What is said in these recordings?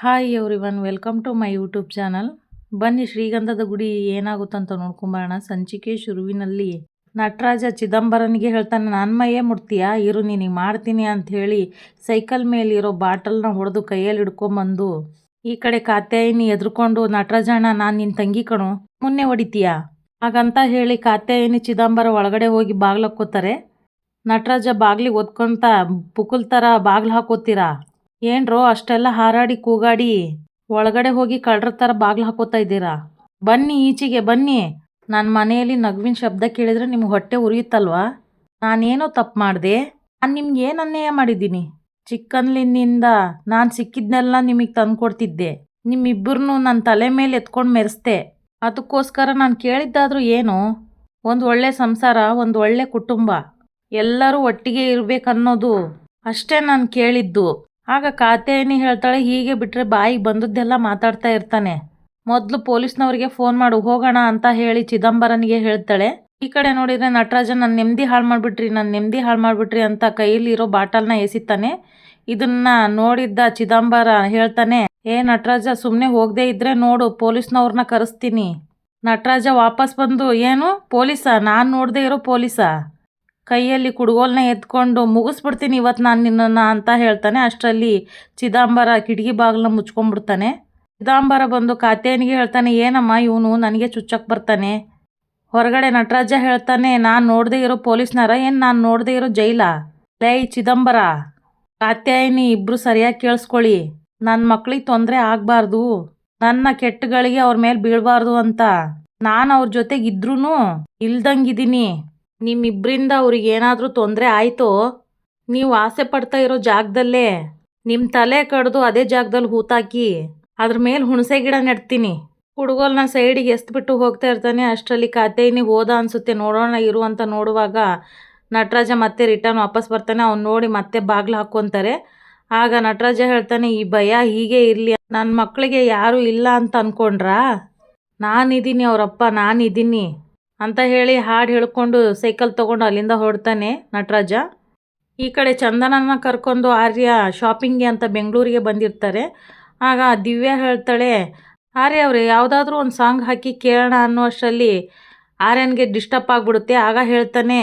Hi everyone welcome to my YouTube channel ಬನ್ನಿ, ಶ್ರೀಗಂಧದ ಗುಡಿ ಏನಾಗುತ್ತಂತ ನೋಡ್ಕೊಂಬರೋಣ. ಸಂಚಿಕೆ ಶುರುವಿನಲ್ಲಿ ನಟರಾಜ ಚಿದಂಬರನಿಗೆ ಹೇಳ್ತಾನೆ ನನ್ನ ಮೈಯೇ ಮುಟ್ತೀಯಾ? ಇರು ನಿನಗೆ ಮಾಡ್ತೀನಿ ಹೇಳಿ ಸೈಕಲ್ ಮೇಲಿರೋ ಬಾಟಲ್ನ ಹೊಡೆದು ಕೈಯಲ್ಲಿ ಹಿಡ್ಕೊಂಬಂದು, ಈ ಕಡೆ ಕಾತ್ಯಾಯಿನಿ ಎದ್ರುಕೊಂಡು ನಟರಾಜಣ್ಣ ನಾನು ನಿನ್ನ ತಂಗಿ ಕಣು, ಮುನ್ನೆ ಹೊಡಿತೀಯಾ? ಹಾಗಂತ ಹೇಳಿ ಕಾತ್ಯಾಯಿನಿ ಚಿದಂಬರ ಒಳಗಡೆ ಹೋಗಿ ಬಾಗ್ಲಕ್ಕೋತಾರೆ ನಟರಾಜ ಬಾಗ್ಲಿಗೆ ಒದ್ಕೊಂತ ಪುಕುಲ್ ಥರ ಬಾಗ್ಲು ಹಾಕೋತೀರಾ? ಏನ್ರೋ ಅಷ್ಟೆಲ್ಲ ಹಾರಾಡಿ ಕೂಗಾಡಿ ಒಳಗಡೆ ಹೋಗಿ ಕಳ್ರ ಥರ ಬಾಗ್ಲು ಹಾಕೋತಾ ಇದ್ದೀರಾ? ಬನ್ನಿ ಈಚೆಗೆ, ಬನ್ನಿ. ನನ್ನ ಮನೆಯಲ್ಲಿ ನಗುವಿನ ಶಬ್ದ ಕೇಳಿದ್ರೆ ನಿಮ್ಗೆ ಹೊಟ್ಟೆ ಉರಿಯುತ್ತಲ್ವಾ? ನಾನೇನೋ ತಪ್ಪು ಮಾಡಿದೆ? ನಾನು ನಿಮ್ಗೆ ಏನು ಅನ್ಯಾಯ ಮಾಡಿದ್ದೀನಿ? ಚಿಕ್ಕನ್ಲಿನಿಂದ ನಾನು ಸಿಕ್ಕಿದ್ನೆಲ್ಲ ನಿಮಗೆ ತಂದ್ಕೊಡ್ತಿದ್ದೆ. ನಿಮ್ಮಿಬ್ಬರನ್ನು ನನ್ನ ತಲೆ ಮೇಲೆ ಎತ್ಕೊಂಡು ಮೆರೆಸ್ದೆ. ಅದಕ್ಕೋಸ್ಕರ ನಾನು ಕೇಳಿದ್ದಾದ್ರೂ ಏನು? ಒಂದು ಒಳ್ಳೆ ಸಂಸಾರ, ಒಂದು ಒಳ್ಳೆ ಕುಟುಂಬ. ಎಲ್ಲರೂ ಒಟ್ಟಿಗೆ ಇರಬೇಕನ್ನೋದು ಅಷ್ಟೇ ನಾನು ಕೇಳಿದ್ದು. ಆಗ ಕಾತ್ಯಾಯಿನಿ ಹೇಳ್ತಾಳೆ, ಹೀಗೆ ಬಿಟ್ಟರೆ ಬಾಯಿಗೆ ಬಂದದ್ದೆಲ್ಲ ಮಾತಾಡ್ತಾ ಇರ್ತಾನೆ. ಮೊದಲು ಪೊಲೀಸ್ನವರಿಗೆ ಫೋನ್ ಮಾಡು, ಹೋಗೋಣ ಅಂತ ಹೇಳಿ ಚಿದಂಬರನಿಗೆ ಹೇಳ್ತಾಳೆ. ಈ ಕಡೆ ನೋಡಿದರೆ ನಟರಾಜ ನನ್ನ ನೆಮ್ಮದಿ ಹಾಳು ಮಾಡಿಬಿಟ್ರಿ ನನ್ನ ನೆಮ್ಮದಿ ಹಾಳು ಮಾಡಿಬಿಟ್ರಿ ಅಂತ ಕೈಯಲ್ಲಿರೋ ಬಾಟಲ್ನ ಎಸಿತಾನೆ. ಇದನ್ನ ನೋಡಿದ್ದ ಚಿದಂಬರ ಹೇಳ್ತಾನೆ, ಏ ನಟರಾಜ ಸುಮ್ಮನೆ ಹೋಗದೆ ಇದ್ರೆ ನೋಡು ಪೊಲೀಸ್ನವ್ರನ್ನ ಕರೆಸ್ತೀನಿ. ನಟರಾಜ ವಾಪಸ್ ಬಂದು, ಏನು? ಪೊಲೀಸಾ? ನಾನು ನೋಡದೆ ಇರೋ ಪೊಲೀಸಾ? ಕೈಯಲ್ಲಿ ಕುಡುಗೋಲನ್ನ ಎತ್ಕೊಂಡು, ಮುಗಿಸ್ಬಿಡ್ತೀನಿ ಇವತ್ತು ನಾನು ನಿನ್ನನ್ನು ಅಂತ ಹೇಳ್ತಾನೆ. ಅಷ್ಟರಲ್ಲಿ ಚಿದಾಂಬರ ಕಿಟಕಿ ಬಾಗಿಲನ್ನ ಮುಚ್ಕೊಂಡ್ಬಿಡ್ತಾನೆ. ಚಿದಾಂಬರ ಬಂದು ಕಾತ್ಯಾಯನಿಗೆ ಹೇಳ್ತಾನೆ, ಏನಮ್ಮ ಇವನು? ನನಗೆ ಚುಚ್ಚಕ್ಕೆ ಬರ್ತಾನೆ. ಹೊರಗಡೆ ನಟರಾಜ ಹೇಳ್ತಾನೆ, ನಾನು ನೋಡದೇ ಇರೋ ಪೊಲೀಸ್ನಾರ ಏನು ನಾನು ನೋಡದೇ ಇರೋ ಜೈಲ? ಲೈ ಚಿದಂಬರ, ಕಾತ್ಯಾಯಿನಿ ಇಬ್ಬರು ಸರಿಯಾಗಿ ಕೇಳಿಸ್ಕೊಳ್ಳಿ. ನನ್ನ ಮಕ್ಳಿಗೆ ತೊಂದರೆ ಆಗಬಾರ್ದು. ನನ್ನ ಕೆಟ್ಟಗಳಿಗೆ ಅವ್ರ ಮೇಲೆ ಬೀಳಬಾರ್ದು ಅಂತ. ನಾನು ಅವ್ರ ಜೊತೆಗಿದ್ರೂ ಇಲ್ದಂಗಿದ್ದೀನಿ ನಿಮ್ಮಿಬ್ಬರಿಂದ ಅವ್ರಿಗೆ ಏನಾದರೂ ತೊಂದರೆ ಆಯಿತೋ, ನೀವು ಆಸೆ ಪಡ್ತಾ ಇರೋ ಜಾಗದಲ್ಲೇ ನಿಮ್ಮ ತಲೆ ಕಡ್ದು ಅದೇ ಜಾಗದಲ್ಲಿ ಹೂತಾಕಿ, ಅದ್ರ ಮೇಲೆ ಹುಣಸೆ ಗಿಡ ನೆಡ್ತೀನಿ. ಹುಡುಗಲ್ನ ಸೈಡಿಗೆ ಎಸ್ಬಿಟ್ಟು ಹೋಗ್ತಾ ಇರ್ತಾನೆ, ಅಷ್ಟರಲ್ಲಿ ಕಾತೇನಿ ಹೋದ ಅನಿಸುತ್ತೆ, ನೋಡೋಣ ಇರು ನೋಡುವಾಗ ನಟರಾಜ ಮತ್ತೆ ರಿಟರ್ನ್ ವಾಪಸ್ ಬರ್ತಾನೆ, ಅವ್ನು ನೋಡಿ ಮತ್ತೆ ಬಾಗ್ಲು ಹಾಕ್ಕೊಂತಾರೆ. ಆಗ ನಟರಾಜ ಹೇಳ್ತಾನೆ, ಈ ಭಯ ಹೀಗೆ ಇರಲಿ ನನ್ನ ಮಕ್ಕಳಿಗೆ ಯಾರೂ ಇಲ್ಲ ಅಂತ ಅಂದ್ಕೊಂಡ್ರಾ ನಾನಿದ್ದೀನಿ ಅವರಪ್ಪ, ನಾನಿದ್ದೀನಿ. ಅಂತ ಹೇಳಿ ಹಾಡು ಹೇಳ್ಕೊಂಡು ಸೈಕಲ್ ತೊಗೊಂಡು ಅಲ್ಲಿಂದ ಹೊರಡ್ತಾನೆ ನಟರಾಜ. ಈ ಕಡೆ ಚಂದನನ ಕರ್ಕೊಂಡು ಆರ್ಯ ಶಾಪಿಂಗ್ಗೆ ಅಂತ ಬೆಂಗಳೂರಿಗೆ ಬಂದಿರ್ತಾರೆ. ಆಗ ದಿವ್ಯಾ ಹೇಳ್ತಾಳೆ, ಆರ್ಯ ಅವರೇ, ಯಾವುದಾದ್ರೂ ಒಂದು ಸಾಂಗ್ ಹಾಕಿ ಕೇಳೋಣ ಅನ್ನುವಷ್ಟರಲ್ಲಿ ಆರ್ಯನ್ಗೆ ಡಿಸ್ಟರ್ಬ್ ಆಗಿಬಿಡುತ್ತೆ. ಆಗ ಹೇಳ್ತಾನೆ,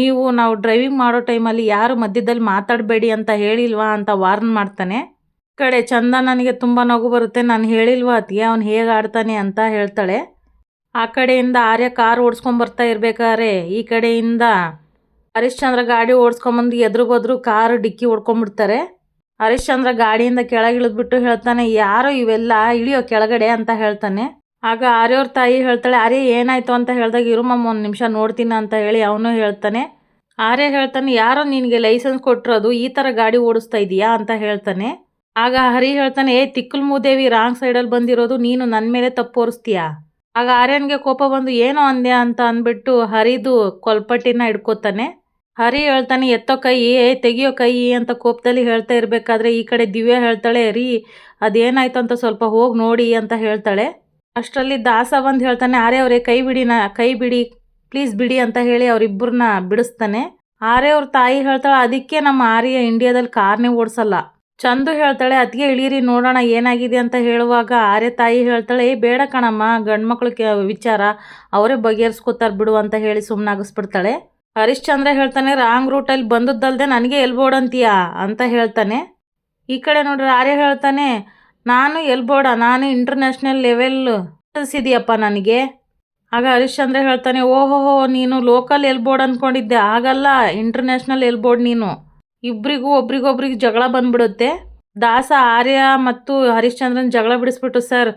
ನೀವು ನಾವು ಡ್ರೈವಿಂಗ್ ಮಾಡೋ ಟೈಮಲ್ಲಿ ಯಾರು ಮಧ್ಯದಲ್ಲಿ ಮಾತಾಡಬೇಡಿ ಅಂತ ಹೇಳಿಲ್ವಾ ಅಂತ ವಾರ್ನ್ ಮಾಡ್ತಾನೆ. ಕಡೆ ಚಂದ ನನಗೆ ತುಂಬ ನಗು ಬರುತ್ತೆ, ನಾನು ಹೇಳಿಲ್ವಾ ಅತ್ತಿಗೆ, ಅವನು ಹೇಗೆ ಆಡ್ತಾನೆ ಅಂತ ಹೇಳ್ತಾಳೆ. ಆ ಕಡೆಯಿಂದ ಆರ್ಯ ಕಾರ್ ಓಡಿಸ್ಕೊಂಡ್ ಬರ್ತಾ ಇರ್ಬೇಕಾದ್ರೆ ಈ ಕಡೆಯಿಂದ ಹರಿಶ್ಚಂದ್ರ ಗಾಡಿ ಓಡಿಸ್ಕೊಂಬಂದು ಎದುರು ಬದ್ರು ಕಾರು ಡಿಕ್ಕಿ ಹೊಡ್ಕೊಂಡ್ಬಿಡ್ತಾರೆ. ಹರಿಶ್ಚಂದ್ರ ಗಾಡಿಯಿಂದ ಕೆಳಗೆ ಇಳಿದ್ಬಿಟ್ಟು ಹೇಳ್ತಾನೆ, ಯಾರೋ ಇವೆಲ್ಲ ಇಳಿಯೋ ಕೆಳಗಡೆ ಅಂತ ಹೇಳ್ತಾನೆ. ಆಗ ಆರ್ಯವ್ರ ತಾಯಿ ಹೇಳ್ತಾಳೆ ಆರ್ಯ ಏನಾಯ್ತು? ಅಂತ ಹೇಳಿದಾಗ ಇರುಮಮ್ಮ ಒಂದು ನಿಮಿಷ ನೋಡ್ತೀನಿ ಅಂತ ಹೇಳಿ ಅವನು ಹೇಳ್ತಾನೆ. ಆರ್ಯ ಹೇಳ್ತಾನೆ, ಯಾರೋ ನಿನಗೆ ಲೈಸೆನ್ಸ್ ಕೊಟ್ಟಿರೋದು ಈ ಥರ ಗಾಡಿ ಓಡಿಸ್ತಾ ಇದೀಯಾ? ಅಂತ ಹೇಳ್ತಾನೆ. ಆಗ ಹರಿ ಹೇಳ್ತಾನೆ, ಏ ತಿಕ್ಕಲ್ ಮೂದೇವಿ ರಾಂಗ್ ಸೈಡಲ್ಲಿ ಬಂದಿರೋದು, ನೀನು ನನ್ನ ಮೇಲೆ ತಪ್ಪು ತೋರಿಸ್ತೀಯಾ ಆಗ ಆರ್ಯನ್ಗೆ ಕೋಪ ಬಂದು, ಏನೋ ಅಂದೆ ಅಂತ ಅಂದ್ಬಿಟ್ಟು ಹರಿದು ಕೊಲ್ಪಟ್ಟಿನ ಹಿಡ್ಕೋತಾನೆ. ಹರಿ ಹೇಳ್ತಾನೆ, ಎತ್ತೋ ಕೈ, ಏ, ತೆಗಿಯೋ ಕೈ ಅಂತ ಕೋಪದಲ್ಲಿ ಹೇಳ್ತಾ ಇರಬೇಕಾದ್ರೆ ಈ ಕಡೆ ದಿವ್ಯ ಹೇಳ್ತಾಳೆ, ರೀ, ಅದೇನಾಯ್ತು ಅಂತ ಸ್ವಲ್ಪ ಹೋಗಿ ನೋಡಿ ಅಂತ ಹೇಳ್ತಾಳೆ. ಅಷ್ಟರಲ್ಲಿ ದಾಸ ಬಂದು ಹೇಳ್ತಾನೆ, ಆರ್ಯ ಅವರೇ, ಕೈ ಬಿಡಿನ ಕೈ ಬಿಡಿ, ಪ್ಲೀಸ್ ಬಿಡಿ ಅಂತ ಹೇಳಿ ಅವರಿಬ್ಬರನ್ನ ಬಿಡಿಸ್ತಾನೆ. ಆರ್ಯ ಅವ್ರ ತಾಯಿ ಹೇಳ್ತಾಳೆ, ಅದಕ್ಕೆ ನಮ್ಮ ಆರ್ಯ ಇಂಡಿಯಾದಲ್ಲಿ ಕಾರ್ನೇ ಓಡಿಸಲ್ಲ. ಚಂದು ಹೇಳ್ತಾಳೆ, ಅತ್ತಿಗೆ ಇಳೀರಿ ನೋಡೋಣ ಏನಾಗಿದೆ ಅಂತ ಹೇಳುವಾಗ ಆರ್ಯ ತಾಯಿ ಹೇಳ್ತಾಳೆ, ಏ, ಬೇಡ ಕಣಮ್ಮ, ಗಂಡ್ಮಕ್ಳು ವಿಚಾರ, ಅವರೇ ಬಗೆಹರಿಸ್ಕೋತಾರೆ ಬಿಡು ಅಂತ ಹೇಳಿ ಸುಮ್ಮನಾಗಿಸ್ಬಿಡ್ತಾಳೆ ಹರಿಶ್ಚಂದ್ರ ಹೇಳ್ತಾನೆ, ರಾಂಗ್ ರೂಟಲ್ಲಿ ಬಂದದ್ದಲ್ದೆ ನನಗೆ ಎಲ್ಬೋರ್ಡ್ ಅಂತೀಯಾ? ಅಂತ ಹೇಳ್ತಾನೆ. ಈ ಕಡೆ ನೋಡ್ರಿ, ಆರ್ಯ ಹೇಳ್ತಾನೆ, ನಾನು ಎಲ್ಬೋರ್ಡ ನಾನು ಇಂಟರ್ನ್ಯಾಷನಲ್ ಲೆವೆಲ್ ಕಲಿಸಿದೀಯಪ್ಪ ನನಗೆ. ಆಗ ಹರಿಶ್ಚಂದ್ರ ಹೇಳ್ತಾನೆ ಓಹೋ ನೀನು ಲೋಕಲ್ ಎಲ್ಬೋರ್ಡ್ ಅಂದ್ಕೊಂಡಿದ್ದೆ, ಆಗಲ್ಲ ಇಂಟರ್ನ್ಯಾಷನಲ್ ಎಲ್ಬೋರ್ಡ್ ನೀನು. ಇಬ್ಬರಿಗೂ ಒಬ್ರಿಗೊಬ್ರಿಗೆ ಜಗಳ ಬಂದ್ಬಿಡುತ್ತೆ. ದಾಸ, ಆರ್ಯ ಮತ್ತು ಹರಿಶ್ಚಂದ್ರನ್ ಜಗಳ ಬಿಡಿಸ್ಬಿಟ್ಟು, ಸರ್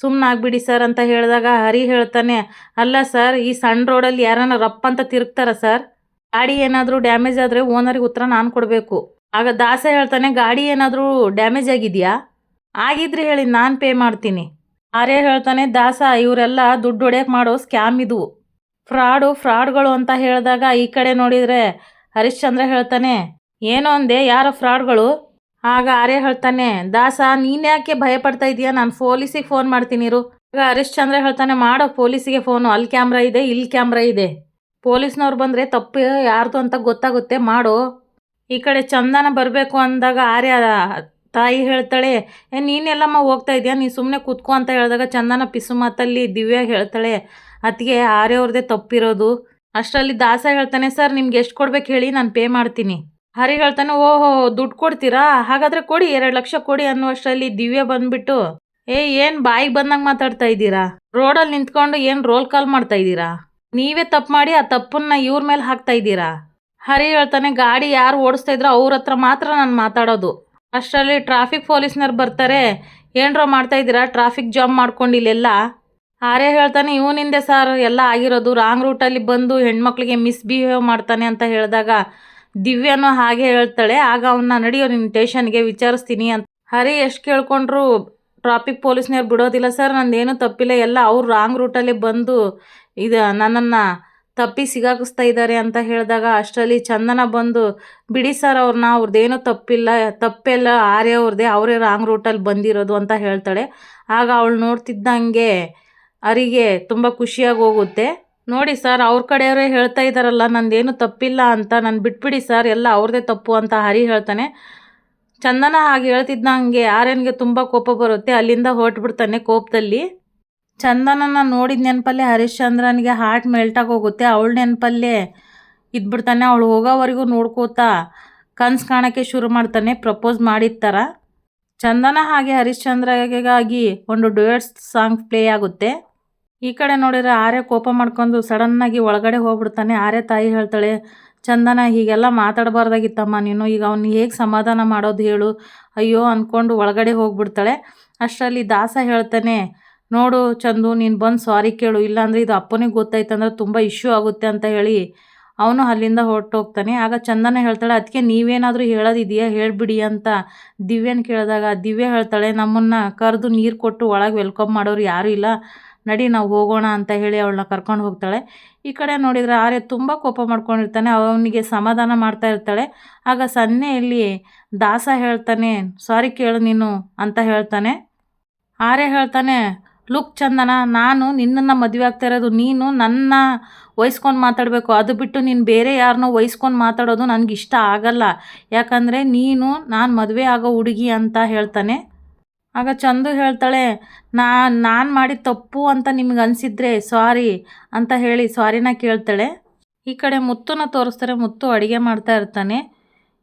ಸುಮ್ಮನಾಗ್ಬಿಡಿ ಸರ್ ಅಂತ ಹೇಳಿದಾಗ ಹರಿ ಹೇಳ್ತಾನೆ, ಅಲ್ಲ ಸರ್, ಈ ಸಣ್ಣ ರೋಡಲ್ಲಿ ಯಾರನ್ನ ರಪ್ಪ ಅಂತ ತಿರುಗ್ತಾರ ಸರ್? ಗಾಡಿ ಏನಾದರೂ ಡ್ಯಾಮೇಜ್ ಆದರೆ ಓನರಿಗೆ ಉತ್ತರ ನಾನು ಕೊಡಬೇಕು. ಆಗ ದಾಸ ಹೇಳ್ತಾನೆ, ಗಾಡಿ ಏನಾದರೂ ಡ್ಯಾಮೇಜ್ ಆಗಿದೆಯಾ? ಆಗಿದ್ರೆ ಹೇಳಿ, ನಾನು ಪೇ ಮಾಡ್ತೀನಿ. ಆರ್ಯ ಹೇಳ್ತಾನೆ, ದಾಸ, ಇವರೆಲ್ಲ ದುಡ್ಡು ಹೊಡೆಯೋಕೆ ಮಾಡೋ ಸ್ಕ್ಯಾಮ್ ಇದು. ಫ್ರಾಡು, ಫ್ರಾಡ್ಗಳು ಅಂತ ಹೇಳಿದಾಗ ಈ ಕಡೆ ನೋಡಿದರೆ ಹರಿಶ್ಚಂದ್ರ ಹೇಳ್ತಾನೆ ಏನೋ ಅಂದೆ, ಯಾರ ಫ್ರಾಡ್ಗಳು. ಆಗ ಆರ್ಯ ಹೇಳ್ತಾನೆ, ದಾಸ ನೀನ್ಯಾಕೆ ಭಯ ಪಡ್ತಾ ಇದೀಯಾ? ನಾನು ಪೊಲೀಸಿಗೆ ಫೋನ್ ಮಾಡ್ತೀನಿ ಇರು. ಆಗ ಹರಿಶ್ಚಂದ್ರ ಹೇಳ್ತಾನೆ, ಮಾಡೋ, ಪೊಲೀಸಿಗೆ ಫೋನು. ಅಲ್ಲಿ ಕ್ಯಾಮ್ರಾ ಇದೆ, ಇಲ್ಲಿ ಕ್ಯಾಮ್ರಾ ಇದೆ. ಪೊಲೀಸ್ನವ್ರು ಬಂದರೆ ತಪ್ಪು ಯಾರ್ದು ಅಂತ ಗೊತ್ತಾಗುತ್ತೆ, ಮಾಡು. ಈ ಕಡೆ ಚಂದನ ಬರಬೇಕು ಅಂದಾಗ ಆರ್ಯ ತಾಯಿ ಹೇಳ್ತಾಳೆ, ಏ, ನೀನೆಲ್ಲಮ್ಮ ಹೋಗ್ತಾ ಇದೆಯಾ? ನೀನು ಸುಮ್ಮನೆ ಕೂತ್ಕೋ ಅಂತ ಹೇಳಿದಾಗ ಚಂದನ ಪಿಸು ಮಾತಲ್ಲಿ ದಿವ್ಯ ಹೇಳ್ತಾಳೆ ಅದಕ್ಕೆ ಆರೆ ಅವ್ರದ್ದೇ ತಪ್ಪಿರೋದು. ಅಷ್ಟರಲ್ಲಿ ದಾಸ ಹೇಳ್ತಾನೆ, ಸರ್, ನಿಮ್ಗೆ ಎಷ್ಟು ಕೊಡ್ಬೇಕು ಹೇಳಿ, ನಾನು ಪೇ ಮಾಡ್ತೀನಿ. ಹರಿ ಹೇಳ್ತಾನೆ ಓಹೋ, ದುಡ್ಡು ಕೊಡ್ತೀರಾ? ಹಾಗಾದ್ರೆ ಕೊಡಿ, ಎರಡು ಲಕ್ಷ ಕೊಡಿ ಅನ್ನುವಷ್ಟರಲ್ಲಿ ದಿವ್ಯ ಬಂದ್ಬಿಟ್ಟು, ಏ, ಏನು ಬಾಯಿಗೆ ಬಂದಂಗೆ ಮಾತಾಡ್ತಾ ಇದ್ದೀರಾ? ರೋಡಲ್ಲಿ ನಿಂತ್ಕೊಂಡು ಏನು ರೋಲ್ ಕಾಲ್ ಮಾಡ್ತಾ ಇದ್ದೀರಾ? ನೀವೇ ತಪ್ಪು ಮಾಡಿ ಆ ತಪ್ಪನ್ನ ಇವ್ರ ಮೇಲೆ ಹಾಕ್ತಾ ಇದ್ದೀರಾ? ಹರಿ ಹೇಳ್ತಾನೆ ಗಾಡಿ ಯಾರು ಓಡಿಸ್ತಾ ಇದ್ರೋ ಅವ್ರ ಹತ್ರ ಮಾತ್ರ ನಾನು ಮಾತಾಡೋದು. ಅಷ್ಟರಲ್ಲಿ ಟ್ರಾಫಿಕ್ ಪೊಲೀಸ್ನವ್ರು ಬರ್ತಾರೆ, ಏನರೋ ಮಾಡ್ತಾ ಇದ್ದೀರಾ? ಟ್ರಾಫಿಕ್ ಜಾಮ್ ಮಾಡ್ಕೊಂಡು ಇಲ್ಲೆಲ್ಲ. ಆರ್ಯ ಹೇಳ್ತಾನೆ ಇವನಿಂದೆ ಸರ್, ಎಲ್ಲ ಆಗಿರೋದು ರಾಂಗ್ ರೂಟಲ್ಲಿ ಬಂದು ಹೆಣ್ಮಕ್ಳಿಗೆ ಮಿಸ್ಬಿಹೇವ್ ಮಾಡ್ತಾನೆ ಅಂತ ಹೇಳಿದಾಗ ದಿವ್ಯನೂ ಹಾಗೆ ಹೇಳ್ತಾಳೆ, ಆಗ ಅವನ್ನ ನಡಿಯೋ ನಿನ್ನ ಸ್ಟೇಷನ್ಗೆ ವಿಚಾರಿಸ್ತೀನಿ ಅಂತ. ಹರಿ ಎಷ್ಟು ಕೇಳ್ಕೊಂಡ್ರು, ಟ್ರಾಫಿಕ್ ಪೊಲೀಸ್ನವ್ರು ಬಿಡೋದಿಲ್ಲ ಸರ್, ನಂದೇನು ತಪ್ಪಿಲ್ಲ, ಎಲ್ಲ ಅವ್ರು ರಾಂಗ್ ರೂಟಲ್ಲಿ ಬಂದು ಇದು ನನ್ನನ್ನು ತಪ್ಪಿ ಸಿಗಾಕಿಸ್ತಾ ಇದ್ದಾರೆ ಅಂತ ಹೇಳಿದಾಗ ಅಷ್ಟರಲ್ಲಿ ಚಂದನ ಬಂದು, ಬಿಡಿ ಸರ್ ಅವ್ರನ್ನ ಅವ್ರದ್ದೇನು ತಪ್ಪಿಲ್ಲ, ತಪ್ಪೆಲ್ಲ ಆರ್ಯ ಅವ್ರದ್ದೇ ಅವರೇ ರಾಂಗ್ ರೂಟಲ್ಲಿ ಬಂದಿರೋದು ಅಂತ ಹೇಳ್ತಾಳೆ. ಆಗ ಅವಳು ನೋಡ್ತಿದ್ದಂಗೆ ಅರಿಗೆ ತುಂಬ ಖುಷಿಯಾಗಿ ಹೋಗುತ್ತೆ. ನೋಡಿ ಸರ್, ಅವ್ರ ಕಡೆಯವರೇ ಹೇಳ್ತಾ ಇದ್ದಾರಲ್ಲ ನಂದೇನು ತಪ್ಪಿಲ್ಲ ಅಂತ, ನಾನು ಬಿಟ್ಬಿಡಿ ಸರ್, ಎಲ್ಲ ಅವ್ರದೇ ತಪ್ಪು ಅಂತ ಹರಿ ಹೇಳ್ತಾನೆ. ಚಂದನ ಹಾಗೆ ಹೇಳ್ತಿದ್ದಂಗೆ ಆರ್ಯನ್ಗೆ ತುಂಬ ಕೋಪ ಬರುತ್ತೆ, ಅಲ್ಲಿಂದ ಹೊರಟ್ಬಿಡ್ತಾನೆ ಕೋಪದಲ್ಲಿ. ಚಂದನನ ನೋಡಿದ ನೆನಪಲ್ಲೇ ಹರಿಶ್ಚಂದ್ರನಿಗೆ ಹಾರ್ಟ್ ಮೆಲ್ಟಾಗಿ ಹೋಗುತ್ತೆ ಅವಳ ನೆನಪಲ್ಲೇ ಇದ್ಬಿಡ್ತಾನೆ, ಅವಳು ಹೋಗೋವರೆಗೂ ನೋಡ್ಕೋತಾ ಕನ್ಸು ಕಾಣೋಕ್ಕೆ ಶುರು ಮಾಡ್ತಾನೆ ಪ್ರಪೋಸ್ ಮಾಡಿದ ಥರ ಚಂದನ ಹಾಗೆ ಹರಿಶ್ಚಂದ್ರಗಾಗಿ ಒಂದು ಡುಯೆಟ್ಸ್ ಸಾಂಗ್ ಪ್ಲೇ ಆಗುತ್ತೆ. ಈ ಕಡೆ ನೋಡಿದ್ರೆ ಆರ್ಯ ಕೋಪ ಮಾಡ್ಕೊಂಡು ಸಡನ್ನಾಗಿ ಒಳಗಡೆ ಹೋಗ್ಬಿಡ್ತಾನೆ. ಆರ್ಯ ತಾಯಿ ಹೇಳ್ತಾಳೆ, ಚಂದನ, ಹೀಗೆಲ್ಲ ಮಾತಾಡಬಾರ್ದಾಗಿತ್ತಮ್ಮ. ನೀನು ಈಗ ಅವ್ನು ಹೇಗೆ ಸಮಾಧಾನ ಮಾಡೋದು ಹೇಳು. ಅಯ್ಯೋ ಅಂದ್ಕೊಂಡು ಒಳಗಡೆ ಹೋಗ್ಬಿಡ್ತಾಳೆ. ಅಷ್ಟರಲ್ಲಿ ದಾಸ ಹೇಳ್ತಾನೆ, ನೋಡು ಚಂದು, ನೀನು ಬಂದು ಸಾರಿ ಕೇಳು. ಇಲ್ಲಾಂದರೆ ಇದು ಅಪ್ಪನಿಗೆ ಗೊತ್ತಾಯ್ತಂದ್ರೆ ತುಂಬ ಇಶ್ಯೂ ಆಗುತ್ತೆ ಅಂತ ಹೇಳಿ. ಅವನು ಅಲ್ಲಿಂದ ಹೊರಟೋಗ್ತಾನೆ. ಆಗ ಚಂದನ ಹೇಳ್ತಾಳೆ ಅದಕ್ಕೆ ನೀವೇನಾದರೂ ಹೇಳೋದಿದೆಯಾ? ಹೇಳಿಬಿಡಿ ಅಂತ ದಿವ್ಯನ ಕೇಳಿದಾಗ ದಿವ್ಯ ಹೇಳ್ತಾಳೆ, ನಮ್ಮನ್ನು ಕರೆದು ನೀರು ಕೊಟ್ಟು ಒಳಗೆ ವೆಲ್ಕಮ್ ಮಾಡೋರು ಯಾರೂ ಇಲ್ಲ. ನಡಿ ನಾವು ಹೋಗೋಣ ಅಂತ ಹೇಳಿ ಅವಳನ್ನ ಕರ್ಕೊಂಡು ಹೋಗ್ತಾಳೆ. ಈ ಕಡೆ ನೋಡಿದರೆ ಆರ್ಯ ತುಂಬ ಕೋಪ ಮಾಡ್ಕೊಂಡಿರ್ತಾನೆ. ಅವನಿಗೆ ಸಮಾಧಾನ ಮಾಡ್ತಾ ಇರ್ತಾಳೆ. ಆಗ ಸನ್ನೆಯಲ್ಲಿ ದಾಸ ಹೇಳ್ತಾನೆ, ಸಾರಿ ಕೇಳು ನೀನು ಅಂತ ಹೇಳ್ತಾನೆ. ಆರ್ಯ ಹೇಳ್ತಾನೆ, ಲುಕ್ ಚಂದನ, ನಾನು ನಿನ್ನನ್ನು ಮದುವೆ ಆಗ್ತಾ ಇರೋದು, ನೀನು ನನ್ನ ವಹಿಸ್ಕೊಂಡು ಮಾತಾಡಬೇಕು. ಅದು ಬಿಟ್ಟು ನೀನು ಬೇರೆ ಯಾರನ್ನೋ ವಹಿಸ್ಕೊಂಡು ಮಾತಾಡೋದು ನನಗೆ ಇಷ್ಟ ಆಗಲ್ಲ. ಯಾಕಂದರೆ ನೀನು ನಾನು ಮದುವೆ ಆಗೋ ಹುಡುಗಿ ಅಂತ ಹೇಳ್ತಾನೆ. ಆಗ ಚಂದು ಹೇಳ್ತಾಳೆ, ನಾ, ನಾನು ಮಾಡಿದ ತಪ್ಪು ಅಂತ ನಿಮ್ಗೆ ಅನಿಸಿದ್ರೆ ಸಾರಿ ಅಂತ ಹೇಳಿ ಸಾರಿನ ಕೇಳ್ತಾಳೆ. ಈ ಕಡೆ ಮುತ್ತುನ ತೋರಿಸ್ತಾರೆ, ಮುತ್ತು ಅಡುಗೆ ಮಾಡ್ತಾ ಇರ್ತಾನೆ.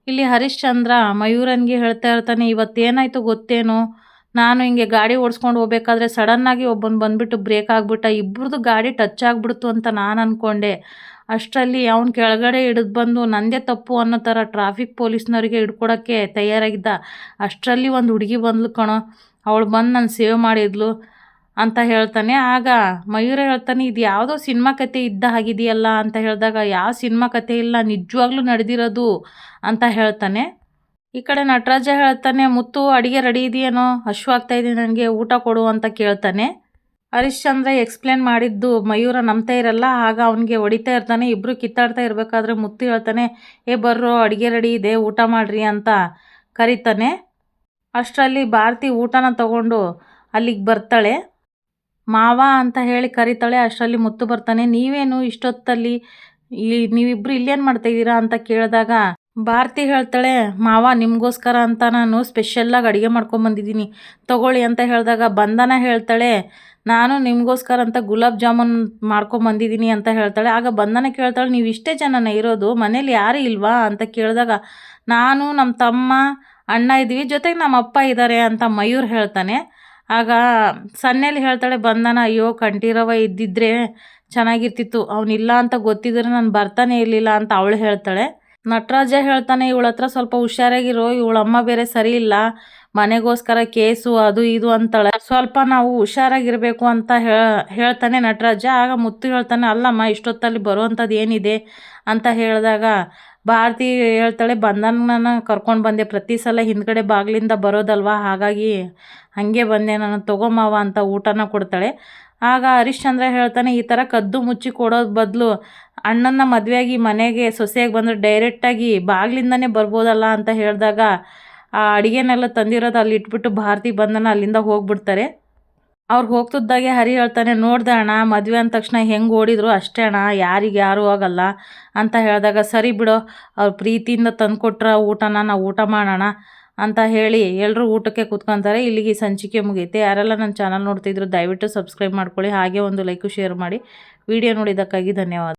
ಇಲ್ಲಿ ಹರಿಶ್ಚಂದ್ರ ಮಯೂರನ್ಗೆ ಹೇಳ್ತಾ ಇರ್ತಾನೆ, ಇವತ್ತೇನಾಯಿತು ಗೊತ್ತೇನು? ನಾನು ಹಿಂಗೆ ಗಾಡಿ ಓಡಿಸ್ಕೊಂಡು ಹೋಗ್ಬೇಕಾದ್ರೆ ಸಡನ್ನಾಗಿ ಒಬ್ಬನು ಬಂದುಬಿಟ್ಟು ಬ್ರೇಕ್ ಆಗಿಬಿಟ್ಟ ಇಬ್ಬರದು ಗಾಡಿ ಟಚ್ ಆಗಿಬಿಡ್ತು ಅಂತ ನಾನು ಅಂದ್ಕೊಂಡೆ ಅಷ್ಟರಲ್ಲಿ ಅವನ ಕೆಳಗಡೆ ಹಿಡಿದು ಬಂದು ನಂದೇ ತಪ್ಪು ಅನ್ನೋ ಥರ ಟ್ರಾಫಿಕ್ ಪೊಲೀಸ್ನವರಿಗೆ ಹಿಡ್ಕೊಡೋಕ್ಕೆ ತಯಾರಾಗಿದ್ದ. ಅಷ್ಟರಲ್ಲಿ ಒಂದು ಹುಡುಗಿ ಬಂದ್ಲು ಕಣೋ. ಅವಳು ಬಂದು ನಾನು ಸೇವ್ ಮಾಡಿದ್ಲು ಅಂತ ಹೇಳ್ತಾನೆ. ಆಗ ಮಯೂರ ಹೇಳ್ತಾನೆ, ಇದು ಯಾವುದೋ ಸಿನಿಮಾ ಕತೆ ಇದ್ದ ಹಾಗಿದೆಯಲ್ಲ ಅಂತ ಹೇಳಿದಾಗ ಯಾವ ಸಿನಿಮಾ ಕತೆ ಇಲ್ಲ, ನಿಜವಾಗ್ಲೂ ನಡೆದಿರೋದು ಅಂತ ಹೇಳ್ತಾನೆ. ಈ ಕಡೆ ನಟರಾಜ ಹೇಳ್ತಾನೆ, ಮುತ್ತು, ಅಡುಗೆ ರೆಡಿ ಇದೆಯೇನೋ? ಹಶ್ವಾಗ್ತಾ ಇದೆ ನನಗೆ ಊಟ ಕೊಡು ಅಂತ ಕೇಳ್ತಾನೆ. ಹರಿಶ್ಚಂದ್ರ ಎಕ್ಸ್ಪ್ಲೇನ್ ಮಾಡಿದ್ದು ಮಯೂರ ನಂಬ್ತಾ ಇರಲ್ಲ, ಆಗ ಅವನಿಗೆ ಹೊಡಿತಾ ಇರ್ತಾನೆ ಇಬ್ಬರು ಕಿತ್ತಾಡ್ತಾ ಇರಬೇಕಾದ್ರೆ ಮುತ್ತು ಹೇಳ್ತಾನೆ, ಏ ಬರ್ರೋ, ಅಡುಗೆ ರೆಡಿ ಇದೆ, ಊಟ ಮಾಡ್ರಿ ಅಂತ ಕರೀತಾನೆ. ಅಷ್ಟರಲ್ಲಿ ಭಾರತಿ ಊಟನ ತಗೊಂಡು ಅಲ್ಲಿಗೆ ಬರ್ತಾಳೆ. ಮಾವ ಅಂತ ಹೇಳಿ ಕರೀತಾಳೆ, ಅಷ್ಟರಲ್ಲಿ ಮುತ್ತು ಬರ್ತಾನೆ. ನೀವೇನು ಇಷ್ಟೊತ್ತಲ್ಲಿ ಈ ನೀವಿಬ್ಬರು ಇಲ್ಲೇನು ಮಾಡ್ತಾಯಿದ್ದೀರಾ ಅಂತ ಕೇಳಿದಾಗ ಭಾರತಿ ಹೇಳ್ತಾಳೆ, ಮಾವ, ನಿಮಗೋಸ್ಕರ ಅಂತ ನಾನು ಸ್ಪೆಷಲ್ಲಾಗಿ ಅಡುಗೆ ಮಾಡ್ಕೊಂಬಂದಿದ್ದೀನಿ ತಗೊಳ್ಳಿ ಅಂತ ಹೇಳಿದಾಗ ಬಂದನ ಹೇಳ್ತಾಳೆ, ನಾನು ನಿಮಗೋಸ್ಕರ ಅಂತ ಗುಲಾಬ್ ಜಾಮೂನ್ ಮಾಡ್ಕೊಂಬಂದಿದ್ದೀನಿ ಅಂತ ಹೇಳ್ತಾಳೆ. ಆಗ ಬಂಧನ ಕೇಳ್ತಾಳೆ, ನೀವು ಇಷ್ಟೇ ಜನನ ಇರೋದು, ಮನೇಲಿ ಯಾರೂ ಇಲ್ವಾ? ಅಂತ ಕೇಳಿದಾಗ, ನಾನು ನಮ್ಮ ತಮ್ಮ, ಅಣ್ಣ ಇದ್ದೀವಿ, ಜೊತೆಗೆ ನಮ್ಮ ಅಪ್ಪ ಇದ್ದಾರೆ ಅಂತ ಮಯೂರ್ ಹೇಳ್ತಾನೆ. ಆಗ ಸನ್ನೆಲಿ ಹೇಳ್ತಾಳೆ, ಬಂಧನ, ಅಯ್ಯೋ, ಕಂಠೀರವ ಇದ್ದಿದ್ರೆ ಚೆನ್ನಾಗಿರ್ತಿತ್ತು. ಅವನಿಲ್ಲ ಅಂತ ಗೊತ್ತಿದ್ರೆ ನಾನು ಬರ್ತಾನೆ ಇರಲಿಲ್ಲ ಅಂತ ಅವಳು ಹೇಳ್ತಾಳೆ. ನಟರಾಜ ಹೇಳ್ತಾನೆ, ಇವಳ ಹತ್ರ ಸ್ವಲ್ಪ ಹುಷಾರಾಗಿರೋ ಇವಳಮ್ಮ ಬೇರೆ ಸರಿ ಇಲ್ಲ. ಮನೆಗೋಸ್ಕರ ಕೇಸು, ಅದು ಇದು ಅಂತಾಳೆ. ಸ್ವಲ್ಪ ನಾವು ಹುಷಾರಾಗಿರಬೇಕು ಅಂತ ಹೇಳ್ತಾನೆ ನಟರಾಜ. ಆಗ ಮುತ್ತು ಹೇಳ್ತಾನೆ, ಅಲ್ಲಮ್ಮ, ಇಷ್ಟೊತ್ತಲ್ಲಿ ಬರುವಂಥದ್ದು ಏನಿದೆ? ಅಂತ ಹೇಳಿದಾಗ, ಭಾರತಿ ಹೇಳ್ತಾಳೆ ಬಂದನ ಕರ್ಕೊಂಡು ಬಂದೆ. ಪ್ರತಿ ಸಲ ಹಿಂದ್ಗಡೆ ಬಾಗಿಲಿಂದ ಬರೋದಲ್ವಾ? ಹಾಗಾಗಿ ಹಾಗೆ ಬಂದೆ. ನಾನು ತಗೊಮ್ಮವ ಅಂತ ಊಟನ ಕೊಡ್ತಾಳೆ. ಆಗ ಹರಿಶ್ಚಂದ್ರ ಹೇಳ್ತಾನೆ, ಈ ಥರ ಕದ್ದು ಮುಚ್ಚಿ ಕೊಡೋದು ಬದಲು ಅಣ್ಣನ ಮದುವೆಯಾಗಿ ಮನೆಗೆ ಸೊಸೆಯಾಗಿ ಬಂದರೆ ಡೈರೆಕ್ಟಾಗಿ ಬಾಗಿಲಿಂದನೇ ಬರ್ಬೋದಲ್ಲ ಅಂತ ಹೇಳಿದಾಗ ಆ ಅಡುಗೆನೆಲ್ಲ ತಂದಿರೋದು ಅಲ್ಲಿ ಇಟ್ಬಿಟ್ಟು ಭಾರತಿ ಬಂದನ ಅಲ್ಲಿಂದ ಹೋಗ್ಬಿಡ್ತಾರೆ. ಅವ್ರು ಹೋಗ್ತಿದ್ದಾಗೆ ಹರಿ ಹೇಳ್ತಾನೆ, ನೋಡ್ದೆ ಅಣ್ಣ, ಮದುವೆ ಅಂದ ತಕ್ಷಣ ಹೆಂಗೆ ಓಡಿದ್ರು ಅಷ್ಟೇ ಅಣ್ಣ, ಯಾರಿಗೆ ಯಾರೂ ಆಗಲ್ಲ ಅಂತ ಹೇಳಿದಾಗ, ಸರಿ ಬಿಡೋ, ಅವ್ರು ಪ್ರೀತಿಯಿಂದ ತಂದುಕೊಟ್ರ ಊಟನ ನಾವು ಊಟ ಮಾಡೋಣ. ಅಂತ ಹೇಳಿ ಎಲ್ಲರೂ ಊಟಕ್ಕೆ ಕೂತ್ಕೊಂತಾರೆ. ಇಲ್ಲಿಗೆ ಸಂಚಿಕೆ ಮುಗಿಯುತ್ತೆ ಯಾರೆಲ್ಲ ನನ್ನ ಚಾನಲ್ ನೋಡ್ತಿದ್ರು ದಯವಿಟ್ಟು ಸಬ್ಸ್ಕ್ರೈಬ್ ಮಾಡ್ಕೊಳ್ಳಿ. ಹಾಗೆ ಒಂದು ಲೈಕು, ಶೇರ್ ಮಾಡಿ. ವಿಡಿಯೋ ನೋಡಿದ್ದಕ್ಕಾಗಿ ಧನ್ಯವಾದ.